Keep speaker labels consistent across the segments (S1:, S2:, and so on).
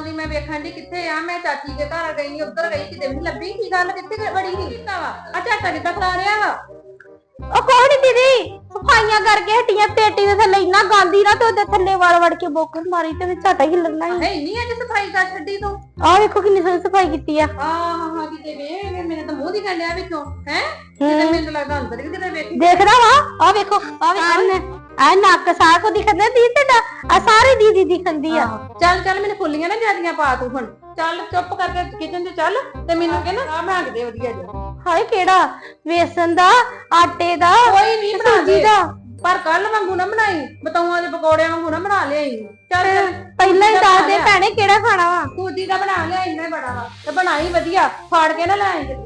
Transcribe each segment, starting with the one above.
S1: ਦੀ ਮੈਂ ਵੇਖਣ ਦੀ ਕਿੱਥੇ ਆ? ਮੈਂ ਚਾਚੀ ਦੇ ਘਰ ਗਈ ਉੱਧਰ ਗਈ ਕਿਤੇ। ਵੀ ਨੀ ਲੱਭੀ ਕੀ ਗੱਲ ਕਿੱਥੇ ਬੜੀ ਨਹੀਂ ਕੀਤਾ ਵਾ? ਆ ਝਾਟਾ ਕਿੱਦਾਂ ਖਲਾ ਰਿਹਾ ਵਾ?
S2: ਉਹ ਨੀ ਦੀਦੀ ਸਫਾਈਆਂ ਕਰਕੇ ਹਟੀਆਂ ਪੇਟੀ ਦੇ ਥੱਲੇ ਇੰਨਾ ਗਾਂਦੀ ਨਾ ਤੇ ਉਹਦੇ ਥੱਲੇ ਵੜ ਵੜ ਕੇ ਬੋਕਰ ਮਾਰੀ ਤੇ ਵਿੱਚ ਝਾਟਾ ਹੀ
S1: ਹੈ ਇੰਨੀ ਅੱਜ ਸਫ਼ਾਈ ਕਰ ਛੱਡੀ ਤੂੰ?
S2: ਆਹ ਵੇਖੋ ਕਿੰਨੀ ਸੋਹਣੀ ਸਫ਼ਾਈ ਕੀਤੀ ਆ।
S1: ਆ ਹਾਂ ਹਾਂ ਕਿਤੇ ਵੇ ਮੇਰੇ ਤਾਂ ਮੂੰਹ ਦੀ ਕੰਡਿਆ ਵਿੱਚੋਂ ਹੈ? ਕਿਤੇ ਮੈਨੂੰ ਲੱਗਦਾ ਅੰਦਰ ਕਿਤੇ ਵੇਖੀ।
S2: ਦੇਖਦਾ ਵਾ ਆ ਵੇਖੋ ਆ ਵੇਖੋ। ਆ ਨੱਕ ਉਹ ਦਿਖਦਾ ਦੀ? ਤੁਹਾਡਾ ਆ ਸਾਰੀ ਦੀਦੀ ਦਿਖੰਦੀ ਆ।
S1: ਚੱਲ ਚੱਲ ਮੈਨੂੰ ਫੁੱਲੀਆਂ ਨਾ ਜਿਆਦੀਆਂ ਪਾ ਤੂੰ ਹੁਣ। ਚੱਲ ਚੁੱਪ ਕਰਕੇ ਕਿਚਨ 'ਚ ਚੱਲ ਤੇ ਮੈਨੂੰ ਕਹਿੰਦਾ ਆ ਕੇ ਦੇ ਵਧੀਆ ਜਿਹਾ।
S2: ਹਾਏ ਕਿਹੜਾ? ਵੇਸਣ ਦਾ ਆਟੇ ਦਾ
S1: ਕੋਈ ਨਹੀਂ ਬਣਾ
S2: ਸੂਜੀ
S1: ਦੇ।
S2: ਦਾ।
S1: ਪਰ ਕੱਲ ਵਾਂਗੂ ਨਾ ਬਣਾਈ ਬਤੌਆਂ ਦੇ ਪਕੌੜਿਆਂ ਵਾਂਗੂ ਨਾ ਬਣਾ ਲਿਆਈ। ਚੱਲ ਚੱਲ
S2: ਪਹਿਲਾਂ ਹੀ ਦੱਸ ਦੇ ਭੈਣੇ ਕਿਹੜਾ ਖਾਣਾ ਵਾ?
S1: ਸੂਜੀ ਦਾ ਬਣਾ ਲਿਆ ਇੰਨਾ ਬੜਾ ਵਾ। ਤੇ ਬਣਾਈ ਵਧੀਆ ਫਾੜ ਕੇ ਨਾ ਲੈ ਆਈ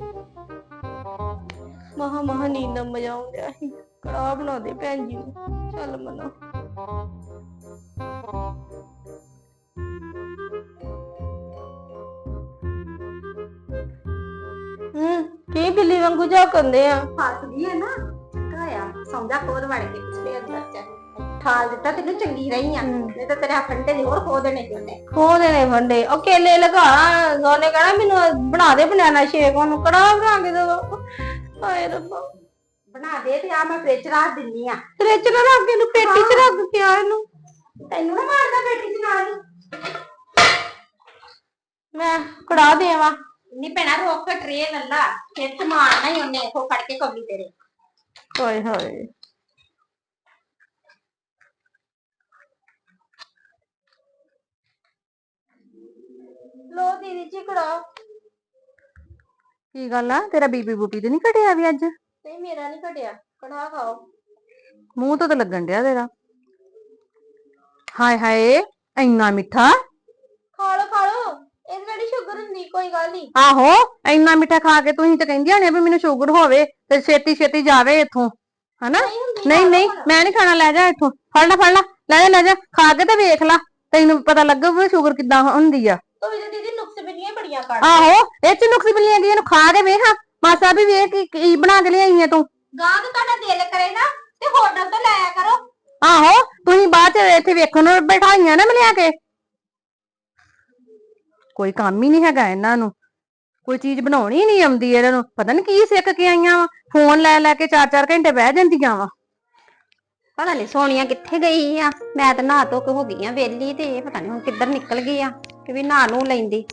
S2: ਮਹਾ ਮਹਾ ਨੀਂਦ ਦਾ ਮਜ਼ਾ ਆਉਂਦਾ ਸੀ ਕੜਾ ਬਣਾ ਦੇ ਭੈਣ ਜੀ ਨੂੰ। ਚੱਲ ਮਨਾ। ਹੂੰ ਕੀ ਬਿੱਲੀ ਵਾਂਗੂ ਝਾਕੰਦੇ ਆ?
S3: ਫਸਦੀ ਹੈ ਨਾ ਕਾਇਆ ਸੌਂਦਾ ਕੋਦ ਵੜ ਕੇ ਪਿਛਲੇ ਅੰਦਰ ਚ। ਠਾਲ ਦਿੱਤਾ ਤੈਨੂੰ ਚੰਗੀ ਰਹੀ ਆ। ਨਹੀਂ ਤਾਂ ਤੇਰੇ ਫੰਟੇ ਦੀ ਹੋਰ ਖੋ ਦੇਣੇ ਉਹਨੇ
S2: ਖੋ ਦੇਣੇ ਫੰਡੇ ਉਹ ਕੇਲੇ ਲਗਾ। ਉਹਨੇ ਕਹਣਾ ਮੈਨੂੰ ਬਣਾ ਦੇ ਬਨਾਨਾ ਸ਼ੇਕ। ਉਹਨੂੰ ਕੜਾ ਬਣਾ ਕੇ ਦੋ। ਹਾਏ ਰੱਬਾ।
S3: ਬਣਾ ਦੇ ਤੇ ਆ ਮੈਂ ਫ੍ਰਿਜ ਰੱਖ ਦਿੰਨੀ ਆ।
S2: ਚ ਨਾ ਰੱਖ ਕੇ ਇਹਨੂੰ ਪੇਟੀ ਚ ਰੱਖ ਕੇ ਆ ਇਹਨੂੰ।
S3: ਤੈਨੂੰ ਨਾ ਮਾਰਦਾ ਬੇਟੀ ਚ ਨਾਲ ਹੀ।
S2: ਮੈਂ ਕੜਾ ਦੇਵਾਂ।
S3: ਨਹੀਂ ਭੈਣਾ ਰੋਕ ਟਰੇ ਲੱਲਾ ਫਿਰ ਤੇ ਮਾਰਨਾ ਹੀ ਉਹਨੇ ਉਹ ਫੜ ਕੇ ਕੌਲੀ ਤੇਰੇ।
S2: ਹਾਏ ਹਾਏ। ਲੋ ਦੀਦੀ ਜੀ ਕੜਾ
S1: ਕੀ ਗੱਲ ਆ? ਤੇਰਾ ਬੀਬੀ ਬੂਪੀ ਤੇ ਨਹੀਂ ਘਟਿਆ ਵੀ ਅੱਜ?
S2: ਨਹੀਂ ਮੇਰਾ ਨਹੀਂ ਘਟਿਆ ਕੜਾ ਖਾਓ।
S1: ਮੂੰਹ ਤੋਂ ਤਾਂ ਲੱਗਣ ਡਿਆ ਤੇਰਾ। ਹਾਏ ਹਾਏ ਇੰਨਾ ਮਿੱਠਾ।
S2: ਖਾ ਲੋ ਖਾ ਲੋ ਇਹਦੇ ਨਾਲ ਸ਼ੂਗਰ ਹੁੰਦੀ ਕੋਈ ਗੱਲ ਨਹੀਂ
S1: ਆਹੋ ਇੰਨਾ ਮਿੱਠਾ ਖਾ ਕੇ ਤੁਸੀਂ ਤਾਂ ਕਹਿੰਦੀਆਂ ਨੇ ਵੀ ਮੈਨੂੰ ਸ਼ੂਗਰ ਹੋਵੇ ਤੇ ਛੇਤੀ ਛੇਤੀ ਜਾਵੇ ਇੱਥੋਂ ਹਨਾ? ਨਹੀਂ ਨਹੀਂ ਮੈਂ ਨਹੀਂ ਖਾਣਾ ਲੈ ਜਾ ਇੱਥੋਂ। ਫੜ ਲੈ ਫੜ ਲੈ ਲੈ ਜਾ ਲੈ ਜਾ ਖਾ ਕੇ ਤੇ ਵੇਖ ਲੈ। ਤੈਨੂੰ ਪਤਾ ਲੱਗੂ ਵੀ ਸ਼ੂਗਰ ਕਿੱਦਾਂ ਹੁੰਦੀ ਆ।
S2: ਤੋ ਵੀ ਦੀਦੀ ਨੁਕਸ ਬਿਨੀਆਂ ਬੜੀਆਂ ਕੱਢ।
S1: ਆਹੋ ਇਹ ਚ ਨੁਕਸ ਬਲੀਆਂ ਦੀ ਇਹਨੂੰ ਖਾ ਕੇ ਵੇਖ। ਮਾਸਾ ਵੀ ਵੇਖ ਕੀ- ਕੀ ਬਣਾ ਕੇ ਲਿਆਈ ਆ ਤੂੰ?
S3: ਗਾਂ ਤੇ ਤੁਹਾਡਾ ਦਿਲ ਕਰੇ ਨਾ ਤੇ ਹੋਟਲ ਤੋਂ ਲਾਇਆ ਕਰੋ।
S1: ਆਹੋ ਤੁਸੀਂ ਬਾਅਦ ਚ ਇੱਥੇ ਵੇਖਣ ਨੂੰ ਬਿਠਾਈਆਂ ਨਾ ਮਿਲਿਆ ਕੇ। ਕੋਈ ਕੰਮ ਹੀ ਨਹੀਂ ਹੈਗਾ ਇਹਨਾਂ ਨੂੰ। ਕੋਈ ਚੀਜ਼ ਬਣਾਉਣੀ ਨਹੀਂ ਆਉਂਦੀ ਇਹਨਾਂ ਨੂੰ। ਪਤਾ ਨਹੀਂ ਕੀ ਸਿੱਖ ਕੇ ਆਈਆਂ ਵਾ। ਫੋਨ ਲੈ ਲੈ ਕੇ 4-4 ਘੰਟੇ ਬਹਿ ਜਾਂਦੀਆਂ ਵਾ।
S3: ਪਤਾ ਨਹੀਂ ਸੋਨੀਆ ਕਿੱਥੇ ਗਈ ਆ। ਮੈਂ ਤਾਂ ਨਹਾ ਧੋ ਕੇ ਹੋ ਗਈ ਆ ਵੇਲੀ ਤੇ ਇਹ ਪਤਾ ਨਹੀਂ ਹੁਣ ਕਿੱਧਰ ਨਿਕਲ ਗਈ ਆ ਕਿ ਵੀ ਨਹਾ ਨੂੰ ਲੈਂਦੀ।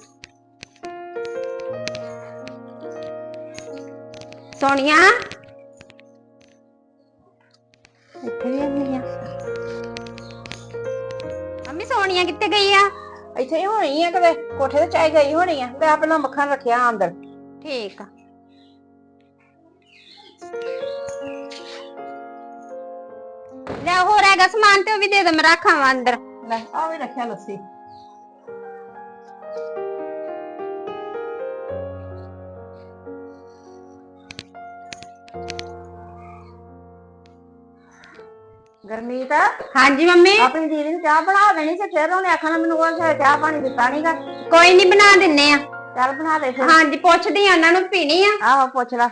S3: ਸੋਨੀਆ ਇੱਥੇ ਵੀ ਆਉਂਦੀ ਆ। ਮੰਮੀ ਸੋਨੀਆ ਕਿੱਥੇ ਗਈ ਆ?
S1: ਇੱਥੇ ਹੋਣੀ ਆ ਕਦੇ ਕੋਠੇ ਤੇ ਚਾਈ ਗਈ ਹੋਣੀ ਆ। ਤੇ ਆਪਣਾ ਮੱਖਣ ਰੱਖਿਆ ਅੰਦਰ।
S3: ਠੀਕ ਆ। ਲੈ ਹੋਰ ਹੈਗਾ ਸਮਾਨ ਤੇ ਉਹ ਵੀ ਦੇ ਦੇ ਮੈਂ ਰੱਖਾਂ ਅੰਦਰ।
S1: ਲੈ ਆ ਵੀ ਰੱਖਿਆ ਲੱਸੀ। ਗਰਮੀਤ
S3: ਹਾਂਜੀ ਮੰਮੀ।
S1: ਆਪਣੀ ਦੀਦੀ ਨੂੰ ਚਾਹ ਬਣਾ ਦੇਣੀ ਤੇ ਫਿਰ ਉਹਨੇ ਆਖਣਾ ਮੈਨੂੰ ਉਹ ਚਾਹ ਪਾਣੀ ਦਿੱਤਾ ਨਹੀਂਗਾ
S3: ਕੋਈ ਨਹੀਂ ਬਣਾ ਦਿੰਨੇ ਆ।
S1: ਚੱਲ ਬਣਾ ਦੇ ਫਿਰ।
S3: ਹਾਂਜੀ ਪੁੱਛਦੀ ਆ ਉਹਨਾਂ ਨੂੰ ਪੀਣੀ ਆ।
S1: ਆਹੋ ਪੁੱਛ ਲੈ।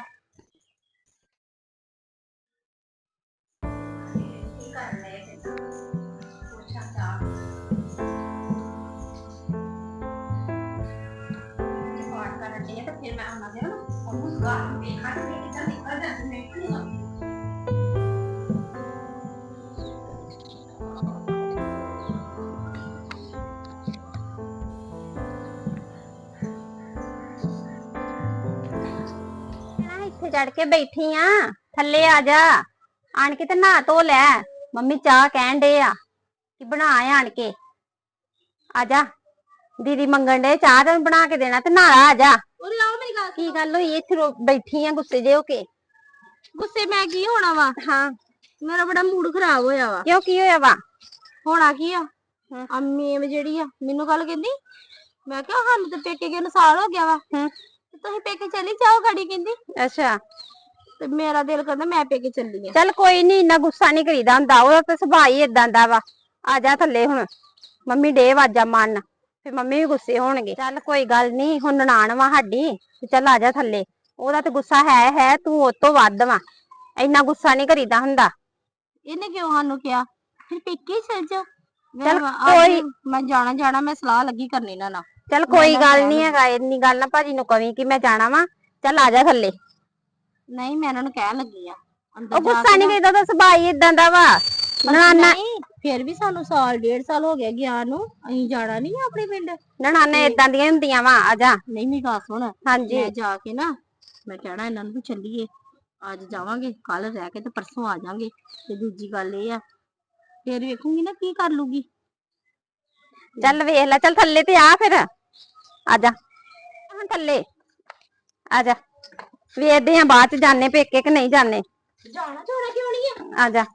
S3: ਚੜ ਕੇ ਬੈਠੀ ਆ। ਥੱਲੇ ਆ ਜਾ। ਆਣ ਕੇ ਤੇ ਨਹਾ ਧੋ ਲੈ। ਮੰਮੀ ਚਾਹ ਕਹਿਣ ਡੇ ਆ ਕਿ ਬਣਾ ਆਣ ਕੇ। ਆ ਜਾ। ਦੀਦੀ ਮੰਗਣ ਡੇ ਚਾਹ ਤੇ ਬਣਾ ਕੇ ਦੇਣਾ ਤੇ ਨਹਾ ਆ ਜਾ।
S2: ਉਰੇ ਆਓ ਮੇਰੀ ਗੱਲ
S3: ਕੀ ਗੱਲ ਹੋਈ? ਇੱਥੇ ਰੋ- ਬੈਠੀ ਆ ਗੁੱਸੇ ਜੇ ਹੋ ਕੇ।
S2: ਗੁੱਸੇ ਮੈਂ ਕੀ ਹੋਣਾ ਵਾ?
S3: ਹਾਂ।
S2: ਮੇਰਾ ਬੜਾ ਮੂਡ ਖਰਾਬ ਹੋਇਆ ਵਾ।
S3: ਕਿਉਂ ਕੀ ਹੋਇਆ ਵਾ?
S2: ਹੋਣਾ ਕੀ ਆ। ਆ ਮੇਮ ਜਿਹੜੀ ਆ ਮੈਨੂੰ ਗੱਲ ਕਹਿੰਦੀ? ਮੈਂ ਕਿਹਾ ਸਾਨੂੰ ਤੇ ਪੇਕੇ ਗਏ ਨੂੰ ਸਾਲ ਹੋ ਗਿਆ ਵਾ।
S3: ਹਮ।
S2: ਤੇ ਤੁਸੀਂ ਪੇਕੇ ਚਲੀ ਜਾਓ ਖੜੀ ਕਹਿੰਦੀ।
S3: ਅੱਛਾ।
S2: ਤੇ ਮੇਰਾ ਦਿਲ ਕਰਦਾ ਮੈਂ ਪੇਕੇ ਚੱਲੀ ਆ।
S3: ਚੱਲ ਕੋਈ ਨਹੀਂ ਇੰਨਾ ਗੁੱਸਾ ਨਹੀਂ ਕਰੀਦਾ ਹੁੰਦਾ ਉਹਦਾ ਤੇ ਸੁਭਾਅ ਹੀ ਇਦਾਂ ਦਾ ਵਾ। ਆ ਜਾ ਥੱਲੇ ਹੁਣ ਮੰਮੀ ਡੇ ਵਾਜਾ ਮੰਨ ਫਿਰ ਮੰਮੀ ਵੀ ਗੁੱਸੇ ਹੋਣਗੇ। ਚੱਲ ਕੋਈ ਗੱਲ ਨਹੀਂ ਹੁਣ ਨਨਾਣ ਵਾ ਸਾਡੀ ਤੇ ਚੱਲ ਆ ਜਾ ਥੱਲੇ। ਉਹਦਾ ਤੇ ਗੁੱਸਾ ਹੈ ਹੈ ਤੂੰ ਉਹ ਤੋਂ ਵੱਧ ਵਾ। ਇੰਨਾ ਗੁੱਸਾ ਨਹੀਂ ਕਰੀਦਾ ਹੁੰਦਾ।
S2: ਇਹਨੇ ਕਿਉਂ ਸਾਨੂੰ ਕਿਹਾ? ਫਿਰ ਪੇਕੇ ਚੱਲ ਜਾ
S3: ਚੱਲ ਕੋਈ-
S2: ਮੈਂ ਜਾਣਾ ਜਾਣਾ ਮੈਂ ਸਲਾਹ ਲੱਗੀ ਕਰਨੀ ਨਾ ਨਾ
S3: ਚੱਲ ਕੋਈ ਗੱਲ ਨਹੀਂ ਹੈਗਾ ਇੰਨੀ ਗੱਲ ਨਾ ਭਾਜੀ ਨੂੰ ਕਵੀ ਕਿ ਮੈਂ ਜਾਣਾ ਵਾ। ਚੱਲ ਆ ਜਾ ਥੱਲੇ।
S2: ਨਹੀਂ ਮੈਂ ਇਹਨਾਂ ਨੂੰ ਕਹਿਣ ਲੱਗੀ ਆ। ਅੰਦਰ
S3: ਉਹ
S2: ਜਾ
S3: ਗੁੱਸਾ
S2: ਕੇ
S3: ਨਹੀਂ
S2: ਨਾ-
S3: ਕਿਦਾਂ ਦਾ ਸੁਭਾਅ ਹੀ ਇਦਾਂ ਦਾ ਵਾ। ਨਨਾਨਾ
S2: ਨਹੀਂ ਫਿਰ ਵੀ ਸਾਨੂੰ ਸਾਲ ਡੇਢ ਸਾਲ ਹੋ ਗਿਆ ਗਿਆ ਨੂੰ। ਅਸੀਂ ਜਾਣਾ ਨਹੀਂ ਆਪਣੇ ਪਿੰਡ।
S3: ਨਨਾਨਾ ਇਦਾਂ ਦੀਆਂ ਹੁੰਦੀਆਂ ਵਾ ਆ ਜਾ।
S2: ਨਹੀਂ ਮੇਰੀ ਗੱਲ ਸੁਣ।
S3: ਹਾਂਜੀ।
S2: ਮੈਂ ਜਾ ਕੇ ਨਾ ਮੈਂ ਕਹਿਣਾ ਇਹਨਾਂ ਨੂੰ ਵੀ ਚੱਲੀਏ। ਅੱਜ ਜਾਵਾਂਗੇ ਕੱਲ ਰਹਿ ਕੇ ਤੇ ਪਰਸੋਂ ਆ ਜਾਾਂਗੇ। ਤੇ ਦੂਜੀ ਗੱਲ ਇਹ ਆ ਫਿਰ ਵੇਖੂੰਗੀ ਨਾ ਕੀ ਕਰ ਲੂਗੀ।
S3: ਚੱਲ ਵੇਖ ਲੈ ਚੱਲ ਥੱਲੇ ਤੇ ਆ ਫਿਰ। ਆ ਜਾ ਹੁਣ ਥੱਲੇ। ਆ ਜਾ ਵੇਖਦੇ ਆ ਬਾਅਦ ਚ ਜਾਣੇ ਪੇਕੇ ਕਿ ਨਹੀਂ ਜਾਣੇ।
S2: ਜਾਣਾ ਜਾਣਾ ਕਿਉਂ ਨਹੀਂ ਆ?
S3: ਆ ਜਾ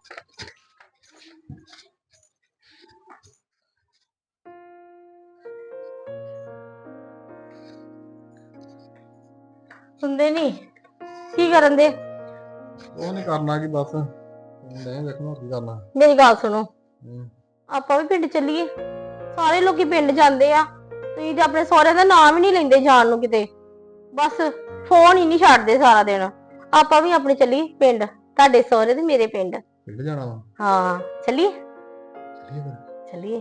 S2: ਸੁਣਦੇ ਨਹੀਂ ਕੀ ਕਰਨ ਦੇ?
S4: ਉਹ ਨਹੀਂ ਕਰਨਾ ਕੀ ਬਸ। ਨਹੀਂ ਵੇਖਣਾ ਕੀ ਕਰਨਾ।
S2: ਮੇਰੀ ਗੱਲ ਸੁਣੋ।
S4: ਹੂੰ।
S2: ਆਪਾਂ ਵੀ ਪਿੰਡ ਚੱਲੀਏ। ਸਾਰੇ ਲੋਕੀ ਪਿੰਡ ਜਾਂਦੇ ਆ। ਤੁਸੀਂ ਤੇ ਆਪਣੇ ਸਹੁਰੇ ਦਾ ਨਾਮ ਹੀ ਨਹੀਂ ਲੈਂਦੇ ਜਾਣ ਨੂੰ ਕਿਤੇ। ਬਸ ਫੋਨ ਹੀ ਨਹੀਂ ਛੱਡਦੇ ਸਾਰਾ ਦਿਨ। ਆਪਾਂ ਵੀ ਆਪਣੇ ਚੱਲੀਏ ਪਿੰਡ ਤੁਹਾਡੇ ਸਹੁਰੇ ਤੇ ਮੇਰੇ ਪਿੰਡ।
S4: ਪਿੰਡ ਜਾਣਾ ਵਾ?
S2: ਹਾਂ ਚੱਲੀਏ?
S4: ਚੱਲੀਏ ਫਿਰ।
S2: ਚੱਲੀਏ।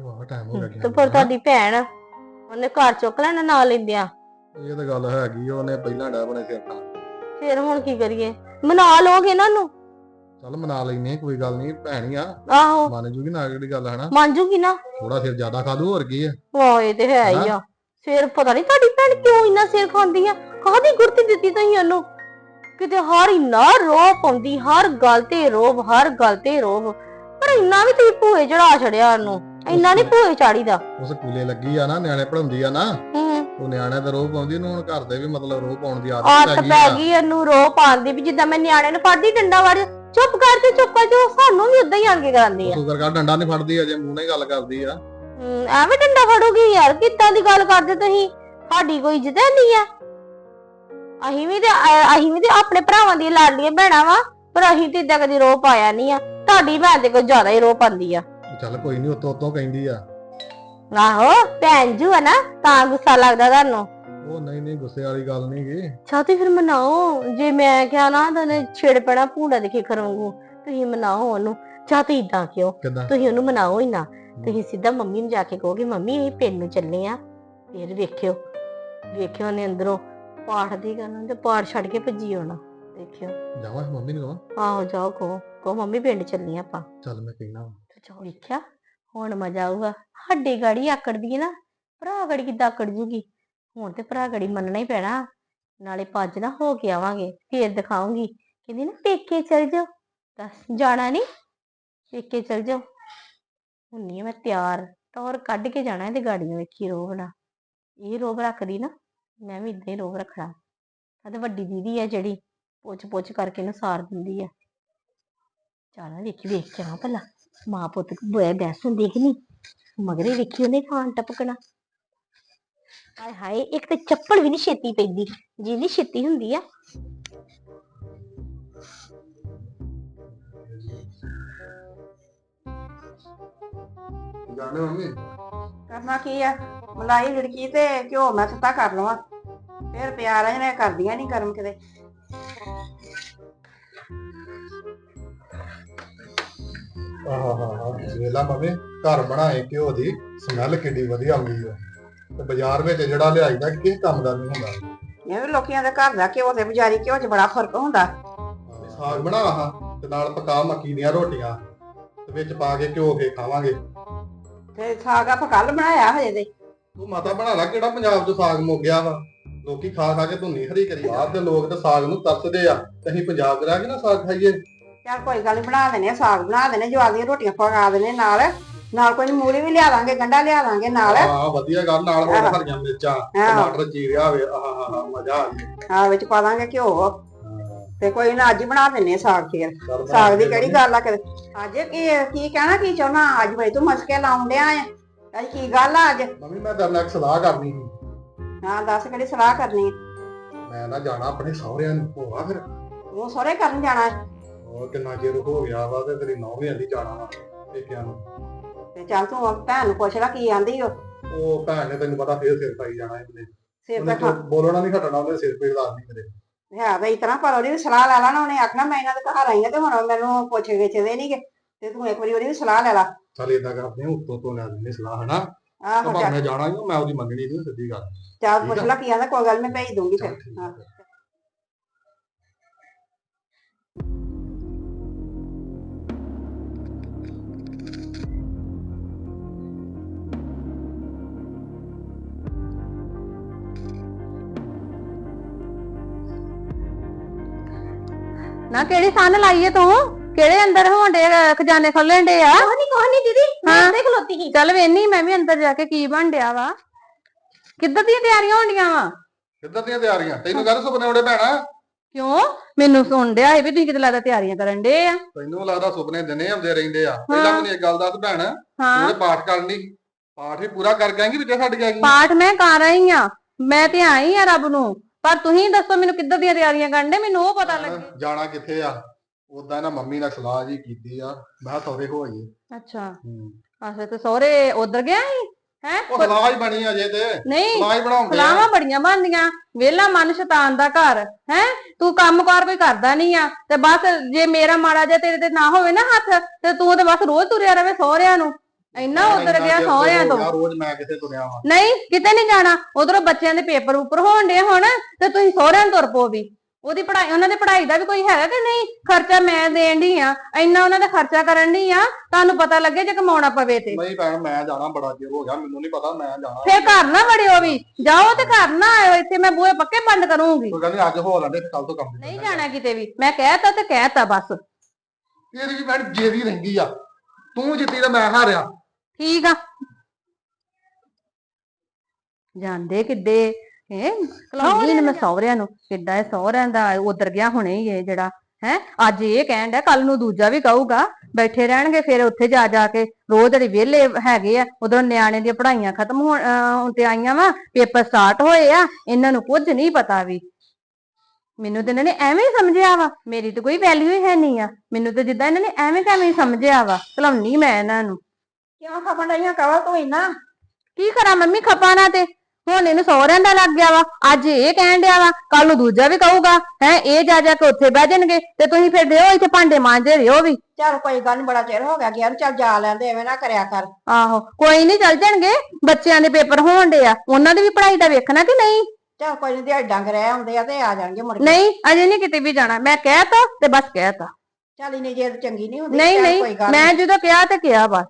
S4: ਵਾਹ ਟਾਈਮ ਹੋ ਗਿਆ
S2: ਤੇ ਫਿਰ ਤੁਹਾਡੀ ਭੈਣ ਉਹਨੇ ਘਰ ਚੁੱਕ ਲੈਣਾ ਨਾਲ ਲੈਂਦਿਆਂ।
S4: ਇਹ ਤਾਂ ਗੱਲ ਹੈਗੀ ਆ, ਉਹਨੇ ਪਹਿਲਾਂ ਡਾ ਬਣੇ ਸਿਰ ਖਾਣ
S2: ਫਿਰ ਹੁਣ ਕੀ ਕਰੀਏ? ਮਨਾ ਲਓਗੇ ਇਹਨਾਂ ਨੂੰ
S4: ਚੱਲ ਮਨਾ ਲੈਨੇ ਕੋਈ ਗੱਲ ਨਹੀਂ ਭੈਣ ਆ।
S2: ਆਹੋ।
S4: ਮੰਨ ਜੂਗੀ ਨਾ ਕਿਹੜੀ ਗੱਲ ਹੈ ਨਾ
S2: ਮੰਨ ਜੂਗੀ ਨਾ?
S4: ਥੋੜਾ ਸਿਰ ਜ਼ਿਆਦਾ ਖਾ ਦੂ ਹੋਰ ਕੀ ਆ?
S2: ਵਾਹ ਇਹ ਤੇ ਹੈ ਹੀ ਆ। ਸਿਰ ਪਤਾ ਨਹੀਂ ਤੁਹਾਡੀ ਭੈਣ ਕਿਉਂ ਇੰਨਾ ਸਿਰ ਖਾਂਦੀ ਆ? ਕਾਹਦੀ ਗੁਰਤੀ ਦਿੱਤੀ ਤੁਸੀਂ ਉਹਨੂੰ? ਕਿਤੇ ਹਰ ਇੰਨਾ ਰੋਪ ਆਉਂਦੀ ਹਰ ਗੱਲ ਤੇ ਰੋਬ ਹਰ ਗੱਲ ਤੇ ਰੋਬ ਪਰ ਇੰਨਾ ਵੀ ਤੁਸੀਂ ਭੂਏ ਚੜਾ ਛੜਿਆ ਉਹਨੂੰ ਇੰਨਾ ਨਹੀਂ ਭੂਏ ਚਾੜੀਦਾ।
S4: ਉਹ ਸਕੂਲੇ ਲੱਗੀ ਆ ਨਾ ਨਿਆਣੇ ਪੜਾਉਂਦੀ ਆ ਨਾ। ਉਹ ਨਿਆਣਿਆਂ ਦਾ ਰੋਹ ਪਾਉਂਦੀ ਨੂੰ ਹੁਣ ਘਰ ਦੇ ਵੀ ਮਤਲਬ ਰੋਹ ਪਾਉਣ ਦੀ ਆਦਤ
S2: ਆਦਤ
S4: ਪੈ ਗਈ
S2: ਪੈ
S4: ਆ।
S2: ਗਈ ਇਹਨੂੰ ਰੋ ਪਾਉਂਦੀ ਵੀ ਜਿੱਦਾਂ ਮੈਂ ਨਿਆਣੇ ਨੂੰ ਫੜਦੀ ਡੰਡਾ ਵੜ ਚੁੱਪ ਕਰ ਤੇ ਚੁੱਪ ਕਰ ਜੋ ਸਾਨੂੰ ਵੀ ਉਦਾਂ ਹੀ ਆਣ ਕੇ ਕਰਾਂਦੀ ਆ।
S4: ਸ਼ੁਕਰ ਕਰ ਡੰਡਾ ਨਹੀਂ ਫੜਦੀ ਅਜੇ ਮੂੰਹ ਨਾਲ ਹੀ ਗੱਲ ਕਰਦੀ ਆ।
S2: ਹਮ, ਐਵੇਂ ਡੰਡਾ ਫੜੋਗੀ ਯਾਰ ਕਿੱਦਾਂ ਦੀ ਗੱਲ ਕਰਦੇ ਤੁਸੀਂ? ਸਾਡੀ ਕੋਈ ਇੱਜ਼ਤ ਨਹੀਂ ਆ। ਅਸੀਂ ਵੀ ਤੇ ਅ- ਅਸੀਂ ਵੀ ਤੇ ਆਪਣੇ ਭਰਾਵਾਂ ਦੀਆਂ ਲਾਡਲੀਆਂ ਭੈਣਾਂ ਵਾ ਪਰ ਅਸੀਂ ਤੇ ਇਦਾਂ ਕਦੀ ਰੋ ਪਾਇਆ ਨਹੀਂ ਆ। ਤੁਹਾਡੀ ਭੈਣ ਤੇ ਕੋਈ ਜ਼ਿਆਦਾ ਹੀ ਰੋ ਪਾਉਂਦੀ ਆ।
S4: ਚੱਲ ਕੋਈ ਨਹੀਂ ਉਤੋਂ ਉਤੋਂ ਕਹਿੰਦੀ ਆ।
S2: ਆਹੋ ਭੈਣ ਜੂ ਆ ਨਾ ਤਾਂ ਗੁੱਸਾ ਲੱਗਦਾ ਤੁਹਾਨੂੰ।
S4: ਉਹ ਨਹੀਂ ਨਹੀਂ ਗੁੱਸੇ ਵਾਲੀ ਗੱਲ ਨਹੀਂ ਗੀ।
S2: ਛਾਤੀ ਫਿਰ ਮਨਾਓ। ਜੇ ਮੈਂ ਕਿਹਾ ਨਾ ਤਾਂ ਛੇੜ ਪੈਣਾ ਭੂੰਡਾ ਦੇਖੇ ਖਰਵਾਂਗੂ ਤੁਸੀਂ ਮਨਾਓ ਉਹਨੂੰ। ਛਾਤੀ ਇਦਾਂ ਕਿਉਂ?
S4: ਕਿੱਦਾਂ?
S2: ਤੁਸੀਂ ਉਹਨੂੰ ਮਨਾਓ ਹੀ ਨਾ। ਤੁਸੀਂ ਸਿੱਧਾ ਮੰਮੀ ਨੂੰ ਜਾ ਕੇ ਕਹੋਗੇ ਮੰਮੀ ਇਹ ਪਿੰਡ ਨੂੰ ਚੱਲੇ ਆ। ਫਿਰ ਵੇਖਿਓ। ਵੇਖਿਓ ਨੇ ਅੰਦਰੋਂ ਪਾਠ ਦੀ ਕਰਨਾ ਤੇ ਪਾਠ ਛੱਡ ਕੇ ਭੱਜੀ ਆਉਣਾ। ਦੇਖਿਓ
S4: ਜਾਵਾਂ ਮੰਮੀ ਨੂੰ ਕਹਾਂ
S2: ਆਹੋ ਜਾਓ ਕਹੋ। ਕਹੋ ਮੰਮੀ ਪਿੰਡ ਚੱਲੇ ਆਪਾਂ।
S4: ਚੱਲ ਮੈਂ ਕਹਿਣਾ
S2: ਤੇ ਜਾਓ ਵੇਖਿਆ। ਹੁਣ ਮਜ਼ਾ ਆਊਗਾ। ਸਾਡੀ ਗਾੜੀ ਆਕੜਦੀ ਹੈ ਨਾ। ਭਰਾ ਗੜੀ ਕਿੱਦਾਂ ਆਕੜ ਜੂਗੀ? ਹੁਣ ਤੇ ਭਰਾ ਗੜੀ ਮੰਨਣਾ ਹੀ ਪੈਣਾ। ਨਾਲੇ ਭੱਜ ਨਾ ਹੋ ਕੇ ਆਵਾਂਗੇ, ਫੇਰ ਦਿਖਾਉਂਗੀ। ਕਹਿੰਦੀ ਨਾ ਪੇਕੇ ਚਲ ਜਾਓ। ਦੱਸ, ਜਾਣਾ ਨਹੀਂ ਪੇਕੇ ਚਲ ਜਾਓ। ਹੁੰਨੀ ਆ ਮੈਂ ਤਿਆਰ ਟੌਰ ਕੱਢ ਕੇ ਜਾਣਾ ਇਹਦੇ ਗਾੜੀਆਂ ਵੇਖੀ ਰੋਬ ਨਾ ਇਹ ਰੋਬ ਰੱਖਦੀ ਨਾ, ਮੈਂ ਵੀ ਇਦਾਂ ਹੀ ਰੋਬ ਰੱਖਣਾ। ਆ ਤੇ ਵੱਡੀ ਦੀਦੀ ਆ ਜਿਹੜੀ ਪੁੱਛ ਪੁੱਛ ਕਰਕੇ ਇਹਨੂੰ ਸਾਰ ਦਿੰਦੀ ਆ। ਚੱਲ ਵੇਖੀ, ਵੇਖ ਕੇ ਆ ਭਲਾ। ਮਾਂ ਪੁੱਤ ਬੋਏ ਬੈਸ ਹੁੰਦੀ ਕਿ ਨਹੀਂ? ਮਗਰੇ ਵੇਖੀ ਉਹਨੇ ਖਾਣ ਟਪਕਣਾ। ਹਾਏ ਹਾਏ ਇੱਕ ਤੇ ਚੱਪਲ ਵੀ ਨਹੀਂ ਛੇਤੀ ਪੈਂਦੀ ਜਿੰਨੀ ਛੇਤੀ ਹੁੰਦੀ ਆ।
S4: ਜਾਣੇ ਮੰਮੀ?
S5: ਕਰਨਾ ਕੀ ਆ? ਮਲਾਈ ਲੜਕੀ ਤੇ ਘਿਓ ਮੈਂ ਸੁੱਤਾ ਕਰ ਲਵਾਂ। ਫਿਰ ਪਿਆਰ ਇਹਨੇ ਕਰਦੀਆਂ ਨਹੀਂ ਗਰਮ ਕਿਤੇ।
S4: ਆਹਾ ਵੇਲਾ ਮੰਮੀ ਘਰ ਬਣਾਏ ਘਿਓ ਦੀ ਸਮੈਲ ਕਿੰਨੀ ਵਧੀਆ ਆਉਂਦੀ ਆ। ਤੇ ਬਾਜ਼ਾਰ ਵਿੱਚ ਜਿਹੜਾ ਲਿਆਈਦਾ ਕਿਸ ਕੰਮ ਦਾ ਨਹੀਂ ਹੁੰਦਾ?
S5: ਇਹ ਲੋਕੀਆਂ ਦੇ ਘਰ ਦਾ ਘਿਓ ਤੇ ਬਜ਼ਾਰੀ ਘਿਓ 'ਚ ਬੜਾ ਫ਼ਰਕ ਹੁੰਦਾ।
S4: ਸਾਗ ਬਣਾ ਆਹ ਤੇ ਨਾਲ ਪਕਾ ਮੱਕੀ ਦੀਆਂ ਰੋਟੀਆਂ ਤੇ ਵਿੱਚ ਪਾ ਕੇ ਘਿਓ ਕੇ ਖਾਵਾਂਗੇ।
S5: ਤੇ ਸਾਗ ਆਪਾਂ ਕੱਲ ਬਣਾਇਆ ਹਜੇ ਤੇ।
S4: ਤੂੰ ਮਾਤਾ ਬਣਾ ਲੈ ਕਿਹੜਾ ਪੰਜਾਬ 'ਚ ਸਾਗ ਮੁੱਕ ਗਿਆ ਵਾ? ਲੋਕੀ ਖਾ ਖਾ ਕੇ ਧੁੰਨੀ ਹਰੀ ਕਰੀ ਬਾਹਰ ਦੇ ਲੋਕ ਤਾਂ ਸਾਗ ਨੂੰ ਤਰਸਦੇ ਆ। ਤੇ ਅਸੀਂ ਪੰਜਾਬ 'ਚ ਰਹਿ ਕੇ ਨਾ ਸਾਗ ਖਾਈਏ।
S5: ਚੱਲ ਕੋਈ ਗੱਲ ਨੀ ਬਣਾ ਦੇਣੇ ਆ, ਸਾਗ ਬਣਾ ਦੇਣੇ ਦੀਆਂ ਰੋਟੀਆਂ ਪਕਾ ਦੇਣੇ ਨਾਲ। ਨਾਲ ਕੋਈ ਮੂਲੀ ਵੀ ਲਿਆ ਦਾਂਗੇ ਗੰਡਾ ਲਿਆ ਦਾਂਗੇ ਨਾਲ।
S4: ਹਾਂ ਵਧੀਆ ਗੱਲ ਨਾਲ ਹੋਰ
S5: ਆਹ।
S4: ਹਰੀਆਂ ਮਿਰਚਾਂ
S5: ਆਹ
S4: ਟਮਾਟਰ ਚੀਰਿਆ ਹੋਵੇ ਆਹਾ ਮਜ਼ਾ ਆ ਗਿਆ
S5: ਆ ਵਿੱਚ ਪਾ ਦਾਂਗੇ ਘਿਓ। ਤੇ ਕੋਈ ਨਾ ਅੱਜ ਹੀ ਬਣਾ ਦਿੰਨੇ ਆ ਸਾਗ ਫੇਰ ਸਾਗ ਦੀ ਕਿਹੜੀ ਗੱਲ ਆ ਕਿ ਅੱਜ ਕੀ ਕੀ ਕਹਿਣਾ ਕੀ ਚਾਹੁੰਦਾ? ਅੱਜ ਬਈ ਤੂੰ ਮਸਕੇ ਲਾਉਣ ਡਿਆ ਆ ਅੱਜ ਕੀ ਗੱਲ ਆ ਅੱਜ?
S4: ਮੰਮੀ ਮੈਂ ਤੇਰੇ ਨਾਲ ਇੱਕ ਸਲਾਹ ਕਰਨੀ ਸੀ।
S5: ਹਾਂ ਦੱਸ ਕਿਹੜੀ ਸਲਾਹ ਕਰਨੀ ਆ?
S4: ਮੈਂ ਨਾ ਜਾਣਾ ਆਪਣੇ ਸਹੁਰਿਆਂ ਨੂੰ ਹੋਵਾ ਫਿਰ।
S5: ਉਹ ਸਹੁਰੇ ਕਰਨ ਜਾਣਾ ਹੈ।
S4: ਉਹ ਕਿੰਨਾ ਚਿਰ ਹੋ ਗਿਆ ਵਾ ਤੇ ਤੇਰੀ ਨੌਂ ਵੀ ਆਂਦੀ ਜਾਣਾ ਵਾ ਪੇਕਿਆਂ ਨੂੰ।
S5: ਤੇ ਚੱਲ ਤੂੰ ਉਹ ਭੈਣ ਨੂੰ ਪੁੱਛ ਲੈ ਕੀ ਆਂਦੀ ਉਹ।
S4: ਉਹ ਭੈਣ ਨੇ ਤੈਨੂੰ ਪਤਾ ਫੇਰ ਸਿਰ ਪਾਈ ਜਾਣਾ ਇਹਨੇ।
S5: ਸਿਰ
S4: ਉਹਨੇ ਬੋਲਣਾ ਨਹੀਂ ਘਟਣਾ ਉਹਦੇ ਸਿਰ ਪੀੜ ਲਾਦੀ ਮੇਰੇ।
S5: ਹੈ ਇਸ ਤਰ੍ਹਾਂ ਪਰ ਉਹਦੀ ਵੀ ਸਲਾਹ ਲੈ ਲੈਣਾ ਉਹਨੇ ਆਖਣਾ ਮੈਂ ਇਹਨਾਂ ਦੇ ਘਰ ਆਈ ਆ ਤੇ ਹੁਣ ਮੈਨੂੰ ਪੁੱਛ ਗਿੱਛ ਦੇ ਨਹੀਂਗੇ ਤੇ ਤੂੰ ਇੱਕ ਵਾਰੀ ਉਹਦੀ ਵੀ ਸਲਾਹ ਲੈ ਲਾ।
S4: ਚੱਲ ਏਦਾਂ ਕਰਦੇ ਆ ਉੱਤੋਂ ਤੋਂ ਲੈ ਲੈਂਦੇ ਸਲਾਹ ਹਨਾ?
S5: ਆਹੋ
S4: ਤਾਂ
S5: ਚੱਲ।
S4: ਮੈਂ ਜਾਣਾ ਹੀ ਆ, ਮੈਂ ਉਹਦੀ ਮੰਗਣੀ ਨਹੀਂ ਸਿੱਧੀ ਗੱਲ।
S5: ਚੱਲ ਪੁੱਛ
S4: ਆ।
S5: ਲਾ ਕੀ ਆਂਦਾ ਕੋਈ ਗੱਲ ਮੈਂ ਭੇਜ ਦੂੰਗੀ
S4: ਚੱਲ
S5: ਫਿਰ। ਹਾਂ।
S1: ਨਾ ਕਿਹੜੀ ਸੰਨ ਲਾਈਏ ਤੂੰ? ਕਿਹੜੇ ਅੰਦਰ ਹੋਣਦੇ ਖਜ਼ਾਨੇ ਖੋਲਣ ਡੇ ਆ?
S3: ਕੋਹ ਨਹੀਂ ਕੋਹ ਨਹੀਂ ਦੀਦੀ ਮੈਂ। ਇੱਥੇ ਖਲੋਤੀ ਸੀ।
S1: ਚੱਲ ਵੇਨੀ ਮੈਂ ਵੀ ਅੰਦਰ ਜਾ ਕੇ ਕੀ ਬਣ ਡਿਆ ਵਾ। ਕਿੱਦਾਂ ਦੀਆਂ ਤਿਆਰੀਆਂ ਹੋਣੀਆਂ ਵਾ?
S4: ਕਿੱਦਾਂ ਦੀਆਂ ਤਿਆਰੀਆਂ? ਤੈਨੂੰ ਕਹਿੰਦਾ ਸੁਪਨੇ ਉਹਦੇ ਭੈਣਾ
S1: ਕਿਉਂ? ਮੈਨੂੰ ਸੁਣ ਡਿਆ ਇਹ ਵੀ ਤੁਸੀਂ ਕਿਤੇ ਲੱਗਦਾ ਤਿਆਰੀਆਂ ਕਰਨ ਡੇ ਆ।
S4: ਤੈਨੂੰ ਲੱਗਦਾ ਸੁਪਨੇ ਦਿਨੇ ਆਉਂਦੇ ਰਹਿੰਦੇ ਆ। ਪਹਿਲਾਂ ਮੈਨੂੰ ਇੱਕ ਗੱਲ ਦੱਸ ਭੈਣ
S1: ਹਾਂ।
S4: ਉਹਦੇ ਪਾਠ ਕਰਨੀ। ਪਾਠ ਵੀ ਪੂਰਾ ਕਰ ਗਏਂਗੀ ਵਿੱਚੇ ਛੱਡ ਜਾਏਗੀ
S1: ਪਾਠ ਮੈਂ ਕਰ ਰਹੀ ਆ। ਮੈਂ ਤੇ ਆਈ ਆ ਰੱਬ ਨੂੰ। ਪਰ ਤੁਸੀਂ ਦੱਸੋ ਮੈਨੂੰ ਕਿੱਦਾਂ ਦੀਆਂ ਤਿਆਰੀਆਂ ਕਰਨ ਡੇ ਮੈਨੂੰ ਉਹ ਪਤਾ ਲੱਗੇ।
S4: ਜਾਣਾ ਕਿੱਥੇ ਆ? ਉਦਾਂ ਨਾ ਮੰਮੀ ਨਾਲ ਸਲਾਹ ਜੀ ਕੀਤੀ ਆ। ਮੈਂ ਸੌਰੇ ਹੋ ਆਈਏ।
S1: ਅੱਛਾ।
S4: ਹੂੰ।
S1: ਅੱਛਾ ਤੇ ਸਹੁਰੇ ਉਧਰ ਗਿਆ ਸੀ? ਹੈ?
S4: ਉਹ ਸਲਾਹ ਹੀ ਬਣੀ ਅਜੇ ਤੇ।
S1: ਨਹੀਂ
S4: ਸਲਾਹ ਹੀ ਬਣਾਉਂਦੇ ਆ।
S1: ਫਲਾਵਾਂ ਬੜੀਆਂ ਬਣਦੀਆਂ। ਵੇਲਾ ਮਨ ਸ਼ੈਤਾਨ ਦਾ ਘਰ। ਹੈ? ਤੂੰ ਕੰਮਕਾਰ ਕੋਈ ਕਰਦਾ ਨਹੀਂ ਆ। ਤੇ ਬਸ ਜੇ ਮੇਰਾ ਮਾੜਾ ਜਿਹਾ ਤੇਰੇ ਤੇ ਨਾ ਹੋਵੇ ਨਾ ਹੱਥ ਤੇ ਤੂੰ ਤੇ ਬਸ ਰੋਜ਼ ਤੁਰਿਆ ਰਵੇ ਸਹੁਰਿਆਂ ਨੂੰ। ਇੰਨਾ ਉਧਰ ਗਿਆ ਸਹੁਰਿਆਂ ਤੋਂ
S4: ਰੋਜ਼ ਮੈਂ ਕਿੱਥੇ ਤੁਰਿਆ ਵਾਂ।
S1: ਨਹੀਂ ਕਿਤੇ ਨਹੀਂ ਜਾਣਾ। ਉਧਰੋਂ ਬੱਚਿਆਂ ਦੇ ਪੇਪਰ ਉੱਪਰ ਹੋਣ ਡੇ ਹੁਣ ਤੇ ਤੁਸੀਂ ਸਹੁਰਿਆਂ ਨੂੰ ਤੁਰ ਪੋ ਵੀ। ਉਹਦੀ ਪੜ੍ਹਾਈ ਉਹਨਾਂ ਦੀ ਪੜ੍ਹਾਈ ਦਾ ਵੀ ਕੋਈ ਹੈਗਾ ਕਿ ਨਹੀਂ? ਖਰਚਾ ਮੈਂ ਦੇਣ ਦੀ ਆ। ਇੰਨਾ ਉਹਨਾਂ ਦਾ ਖਰਚਾ ਕਰਨ ਦੀ ਆ ਤੁਹਾਨੂੰ ਪਤਾ ਲੱਗੇ ਜੇ ਕਮਾਉਣਾ ਪਵੇ ਤੇ।
S4: ਨਹੀਂ ਭੈਣ ਮੈਂ ਜਾਣਾ ਬੜਾ ਚਿਰ ਹੋ ਗਿਆ ਮੈਨੂੰ ਨਹੀਂ ਪਤਾ ਮੈਂ ਜਾਣਾ।
S1: ਫੇਰ ਘਰ ਨਾ ਵੜਿਓ ਵੀ। ਜਾਓ ਤੇ ਘਰ ਨਾ ਆਇਓ ਇੱਥੇ ਮੈਂ ਬੂਹੇ ਪੱਕੇ ਬੰਦ ਕਰੂੰਗੀ।
S4: ਕੋਈ ਗੱਲ ਨੀ ਅੱਜ ਹੋ ਲੈਂਦੇ ਕੱਲ ਤੋਂ ਕੰਮ
S1: ਨਹੀਂ ਜਾਣਾ ਕਿਤੇ ਵੀ। ਮੈਂ ਕਹਿਤਾ ਤੇ ਕਹਿਤਾ ਬਸ।
S4: ਤੇਰੀ ਵੀ ਭੈਣ ਜੇਦੀ ਰਹਿੰਦੀ ਆ। ਤੂੰ ਜਿੱਤੀ ਤਾਂ ਮੈਂ ਹਾਰਿਆ।
S1: ਠੀਕ ਆ। ਜਾਂਦੇ ਕਿੱਡੇ? ਹੈ? ਕਲਾਉਂਦੀ ਨੇ ਮੈਂ ਸਹੁਰਿਆਂ ਨੂੰ। ਕਿੱਡਾ ਇਹ ਸਹੁਰਿਆਂ ਦਾ ਉਧਰ ਗਿਆ ਹੁਣੇ ਹੀ ਇਹ ਜਿਹੜਾ, ਹੈ? ਅੱਜ ਇਹ ਕਹਿਣ ਡਿਆ ਕੱਲ ਨੂੰ ਦੂਜਾ ਵੀ ਕਹੂਗਾ। ਬੈਠੇ ਰਹਿਣਗੇ, ਫਿਰ ਉੱਥੇ ਜਾ ਜਾ ਕੇ ਰੋਜ਼ ਜਿਹੜੇ ਵਿਹਲੇ ਹੈਗੇ ਆ, ਉਧਰੋਂ ਨਿਆਣੇ ਦੀਆਂ ਪੜ੍ਹਾਈਆਂ ਖਤਮ ਹੋਣ ਹੋਣ ਤੇ ਆਈਆਂ ਵਾ, ਪੇਪਰ ਸਟਾਰਟ ਹੋਏ ਆ, ਇਹਨਾਂ ਨੂੰ ਕੁਝ ਨਹੀਂ ਪਤਾ ਵੀ। ਮੈਨੂੰ ਤੇ ਇਹਨਾਂ ਨੇ ਐਵੇਂ ਹੀ ਸਮਝਿਆ ਵਾ, ਮੇਰੀ ਤਾਂ ਕੋਈ ਵੈਲਿਊ ਹੀ ਹੈ ਨਹੀਂ ਆ। ਮੈਨੂੰ ਤਾਂ ਜਿੱਦਾਂ ਇਹਨਾਂ ਨੇ ਐਵੇਂ ਕਿਵੇਂ ਹੀ ਸਮਝਿਆ ਵਾ। ਕਲਾਉਣੀ ਮੈਂ ਇਹਨਾਂ ਨੂੰ।
S5: ਕਿਉਂ ਖਪਣ ਡਈਆਂ ਕਵਲ ਤੂੰ ਇੰਨਾ?
S1: ਕੀ ਕਰਾਂ ਮੰਮੀ ਖਪਾ ਨਾ ਤੇ? ਹੁਣ ਇਹਨੂੰ ਸਹੁਰਿਆਂ ਦਾ ਲੱਗ ਗਿਆ ਵਾ। ਅੱਜ ਇਹ ਕਹਿਣ ਡਿਆ ਵਾ ਕੱਲ ਨੂੰ ਦੂਜਾ ਵੀ ਕਹੂਗਾ ਹੈ ਇਹ ਜਾ ਜਾ ਕੇ ਉੱਥੇ ਬਹਿ ਜਾਣਗੇ ਤੇ ਤੁਸੀਂ ਫਿਰ ਦਿਓ ਇੱਥੇ ਭਾਂਡੇ ਮਾਂਜਦੇ ਰਿਓ ਵੀ।
S5: ਚੱਲ ਕੋਈ ਗੱਲ ਨੀ ਬੜਾ ਚਿਰ ਹੋ ਗਿਆ ਗਿਆ ਨੂੰ ਚੱਲ ਜਾ ਲੈਂਦੇ ਐਵੇਂ ਨਾ ਕਰਿਆ ਕਰ।
S1: ਆਹੋ ਕੋਈ ਨਹੀਂ ਚੱਲ ਜਾਣਗੇ ਬੱਚਿਆਂ ਦੇ ਪੇਪਰ ਹੋਣ ਡੇ ਆ। ਉਹਨਾਂ ਦੀ ਵੀ ਪੜ੍ਹਾਈ ਦਾ ਵੇਖਣਾ ਕਿ ਨਹੀਂ?
S5: ਚੱਲ ਕੋਈ ਨੀ ਦਿਹਾੜੀ ਡੰਗ ਰਹਿ ਆਉਂਦੇ ਆ ਤੇ ਆ ਜਾਣਗੇ ਮੁੜ ਕੇ।
S1: ਨਹੀਂ ਅਜੇ ਨਹੀਂ ਕਿਤੇ ਵੀ ਜਾਣਾ। ਮੈਂ ਕਹਿਤਾ ਤੇ ਬਸ ਕਹਿਤਾ।
S5: ਚੱਲ ਇੰਨੀ ਜੇ ਚੰਗੀ ਨਹੀਂ ਹੁੰਦੀ
S1: ਨਹੀਂ
S5: ਚੱਲ
S1: ਨਹੀਂ
S5: ਕੋਈ ਗੱਲ ਨੀ।
S1: ਮੈਂ ਜਦੋਂ ਕਿਹਾ ਤੇ ਕਿਹਾ ਬਸ।